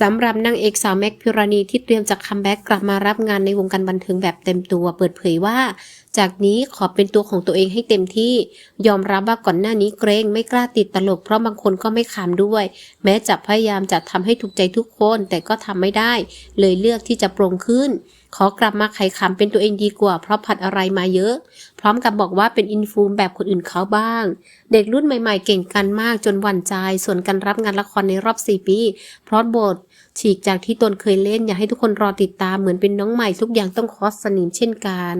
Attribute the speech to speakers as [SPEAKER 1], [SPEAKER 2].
[SPEAKER 1] สำหรับนางเอกสาวแม็กพิราณีที่เตรียมจะคัมแบ็กกลับมารับงานในวงการบันเทิงแบบเต็มตัว เปิดเผยว่า จากนี้ขอเป็นตัวของตัวเองให้เต็มที่ ยอมรับว่าก่อนหน้านี้เกรงไม่กล้าติดตลกเพราะบางคนก็ไม่ขำด้วย แม้จะพยายามจะทำให้ถูกใจทุกคน แต่ก็ทำไม่ได้ เลยเลือกที่จะโปร่งขึ้น ขอกลับมาไขขำเป็นตัวเองดีกว่า เพราะผัดอะไรมาเยอะ พร้อมกับบอกว่าเป็นอินฟูมแบบคนอื่นเขาบ้าง เด็กรุ่นใหม่ ๆ เก่งกันมากจนหวั่นใจ ส่วนการรับงานละครในรอบ4ปีเพราะบท ฉีกจากที่ตนเคยเล่นอยากให้ทุกคนรอติดตามเหมือนเป็นน้องใหม่ทุกอย่างต้องคอสสนิมเช่นกัน